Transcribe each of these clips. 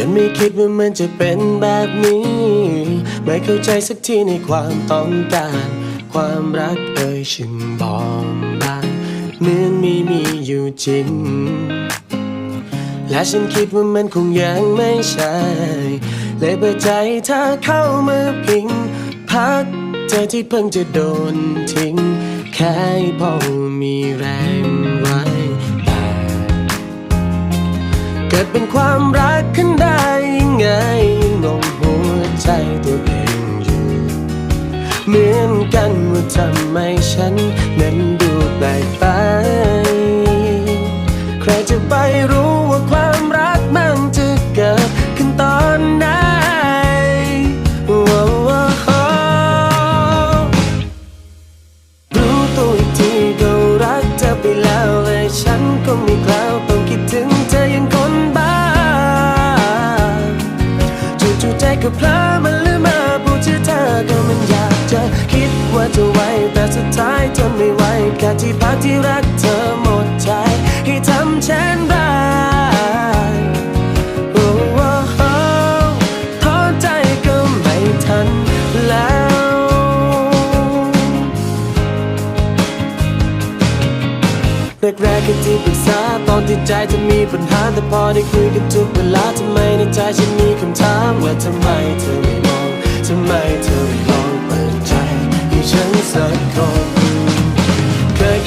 ฉันไม่คิดว่ามันจะเป็นแบบนี้ ไม่เข้าใจสักทีในความต้องการ ความรักเอ่ยฉันบอมบานเหมือนไม่มีอยู่จริง และฉันคิดว่ามันคงยังไม่ใช่เลยเปิดใจเธอเข้ามาพิง พักเธอที่เพิ่งจะโดนทิ้ง แค่พอมีแรงไว้ เกิดเป็นความรักขึ้นได้ยังไงงงหัวใจตัวเองอยู่ เหมือนกันว่าทำไมฉันนั้นดูแปลกไป ใครจะไปรู้ ที่รักเธอหมดใจ ให้ทำเช่นไรโอ้โอ้โอ้ท้อใจก็ไม่ทันแล้ว แรกๆก็ที่ปรึกษาตอนที่ใจจะมีปัญหา แต่พอได้คุยกันทุกเวลาทำไมในใจฉันมีคำถามว่าทำไมเธอไม่มองทำไมเธอไม่ลองเปิดใจให้ฉันสักคน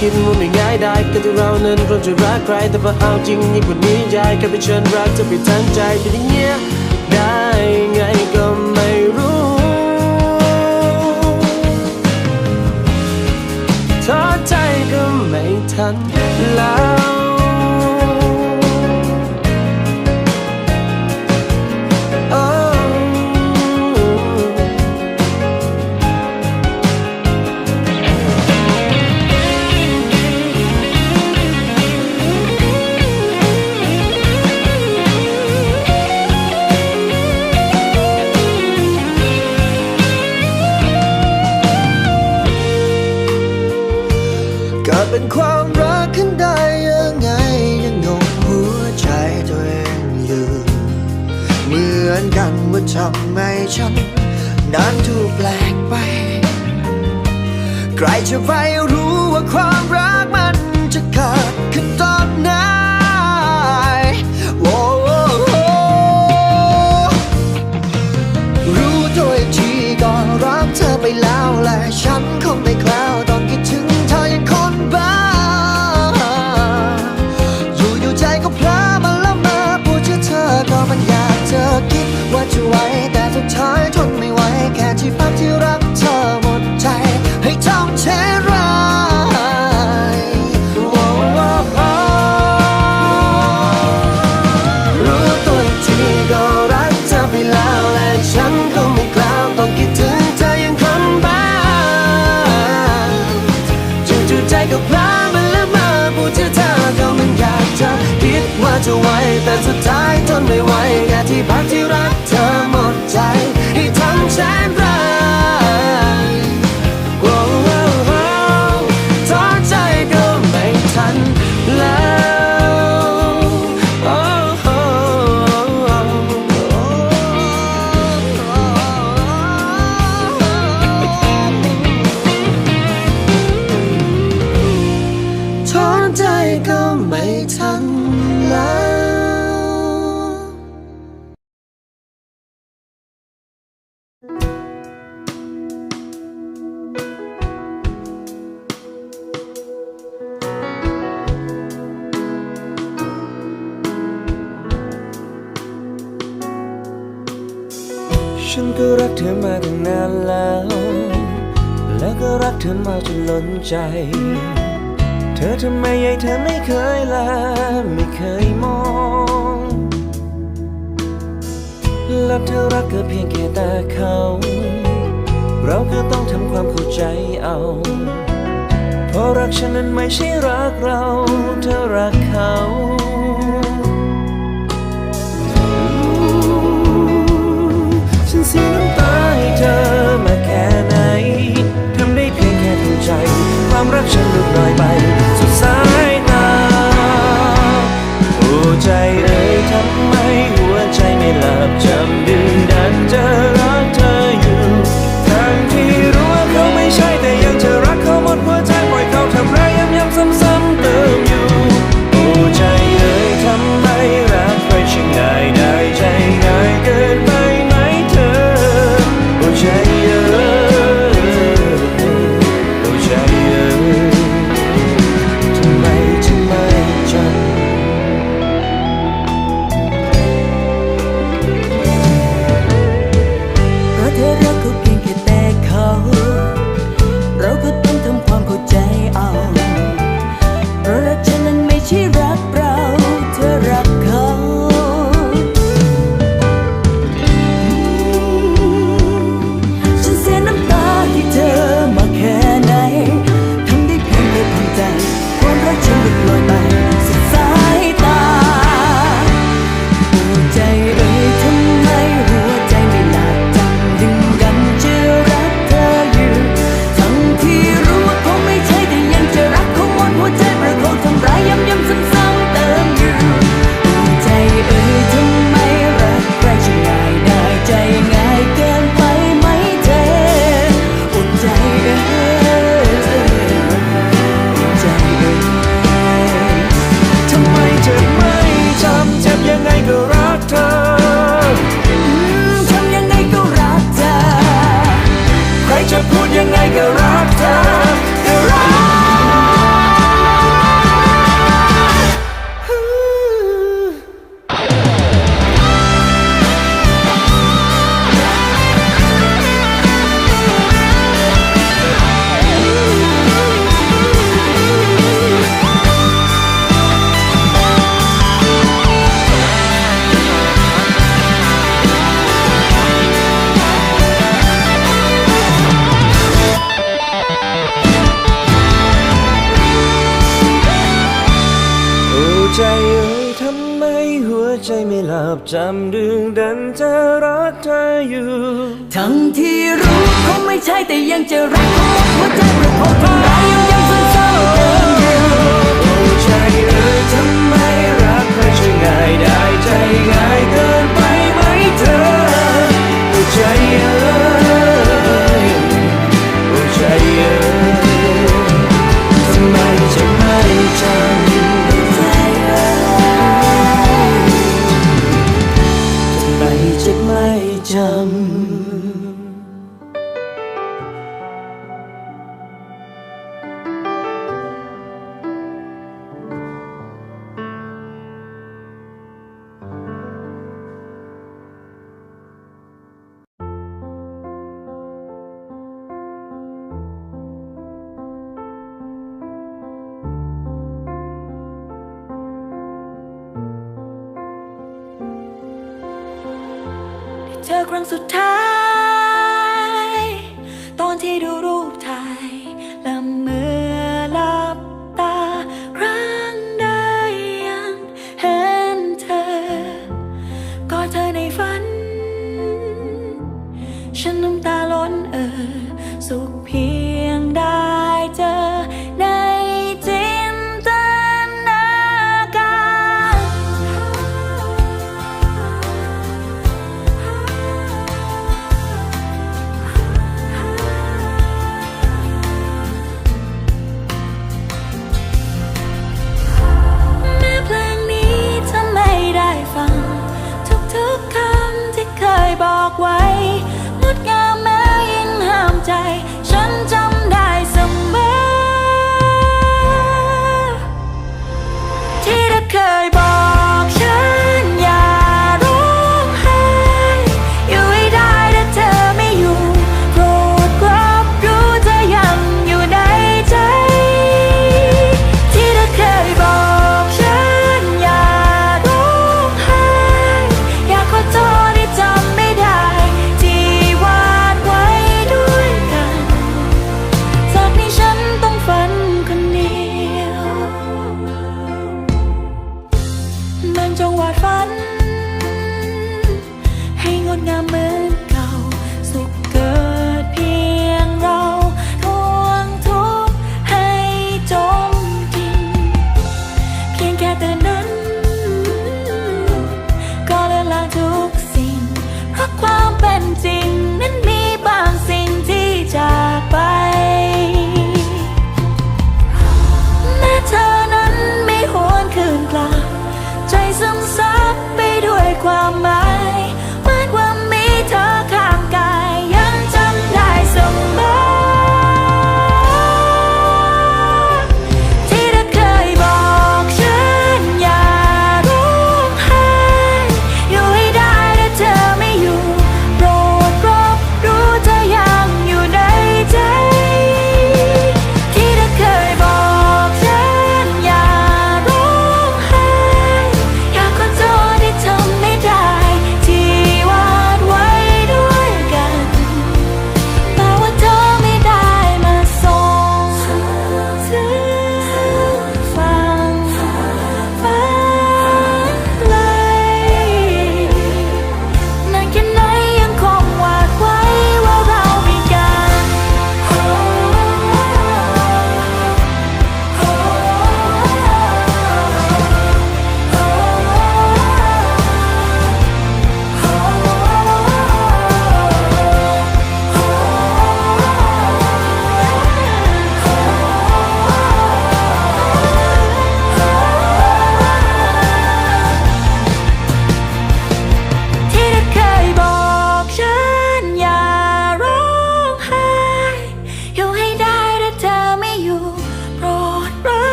คิดมันไม่ง่ายได้ก็ที่เรานั้นเราจะรักใครแต่พอเอาจริงยิ่งกว่านี้ยายก็ไปเชิญรักเธอไปทั้งใจเป็นอย่างเงี้ยได้ไงก็ไม่รู้ท้อใจก็ไม่ทัน เป็นความรักขึ้นได้ยังไงยังงงหัวใจตัวเองอยู่ เหมือนกันว่าทำไมฉัน นั้นถูกแปลกไป ใครจะไปรู้ว่าความรักมันจะเกิด จู่ใจก็พลามันและมาพูดชื่อเธอก็มันอยากจะคิดว่าจะไหวแต่สุดท้ายทนไม่ไหวแค่ที่พักที่รักเธอหมดใจให้ทำเช่นรัก ไม่ทันแล้วฉันก็รักเธอมาตั้งนานแล้ว แล้วก็รักเธอมาจนล้นใจ ธอทำไมยายเธอไม่เคยลาไม่เคยมองแล้วเธอรักก็เพียงแค่แต่เขา เราก็ต้องทำความเข้าใจเอา เพราะรักฉันนั้นไม่ใช่รักเรา เธอรักเขาฉันเสียน้ำตาให้เธอมาแค่ไหน ใจ ความรักฉันลดน้อยไปักเธอทำยังไงก็รักเธอ ใครจะพูดยังไงก็รัก แต่ยังจะรักหัวใจ ธอครั้งสุดท้าย ตอนที่ดูรูปถ่ายและเมือหลับตา ครั้งใดยังเห็นเธอ ก็เธอในฝัน ฉันน้ำตาล้นเออ สุขเพียงใด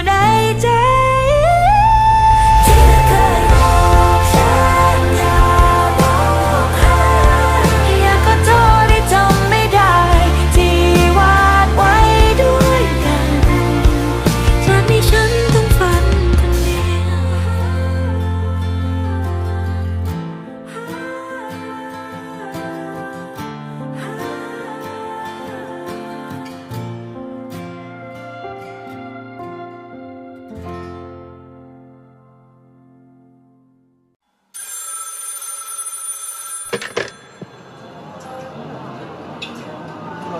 and I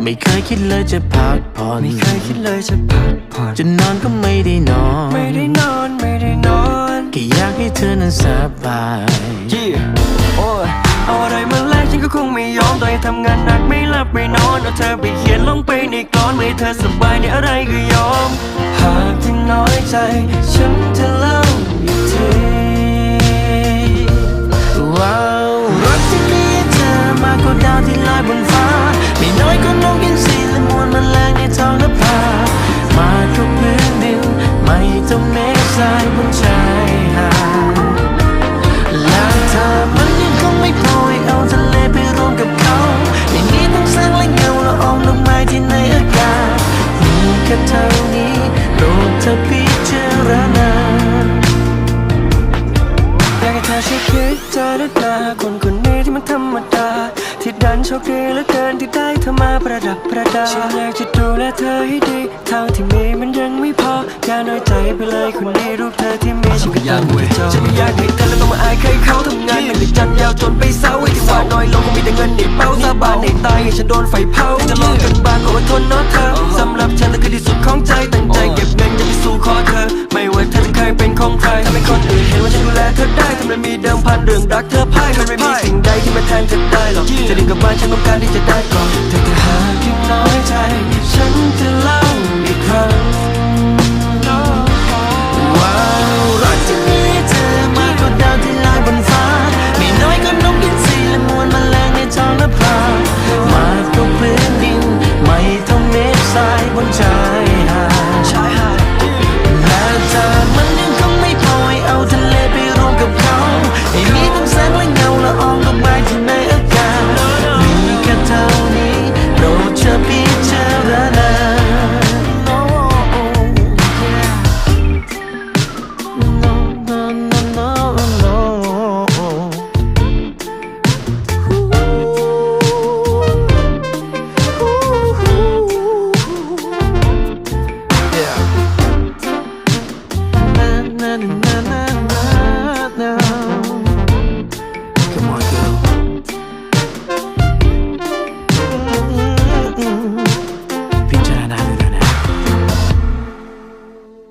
ไม่เคยคิดเลยจะพักผ่อนไม่เคยคิดเลยจะพักผ่อนจะนอนก็ไม่ได้นอน ไม่ได้นอนไม่ได้นอนแค่อยากให้เธอนั้นสบายยี่โอ้ยเอาอะไรมาแลกฉันก็คงไม่ยอมต่อให้ทำงานหนักไม่หลับไม่นอนเอาเธอไปเขียนลงไปในกลอนไม่ให้เธอสบายในอะไรก็ยอม หากที่น้อยใจ ฉันจะเล่าอีกทีว้า ก็ดาวที่ลอยบนฟ้า ไม่น้อยก็นกอินทรี ให้ดีเท่าที่มีมันยังไม่พออย่าน้อยใจไปเลยคนนี้รูปเธอที่มีฉันก็อยากเว้ยฉันไม่อยากให้เธอแล้วต้องมาอายใครเขาทำงานหนักในจันทร์ยาวจนไปเศร้าไอ้ที่หวานน้อยลงคงมีแต่เงินในเป้าสาบานในตายให้ฉันโดนไฟเผาจะลองกันบ้างก็อดทนเนาะเธอสำหรับฉันเธอคือที่สุดของใจตั้งใจเก็บเงินจะไปสู่ขอเธอ ไม่ว่าเธอจะเคยเป็นของใครทำให้คนอื่นเห็นว่าฉันดูแลเธอได้ทำไมมีเดิมพันเรื่องรักเธอพ่ายมันไม่มีสิ่งใดที่มาแทนเธอได้หรอกจะดิ้นกับบ้านฉันต้องการที่จะได้ก่อนแต่ถ้าหากยังน้อยใจฉันจะเ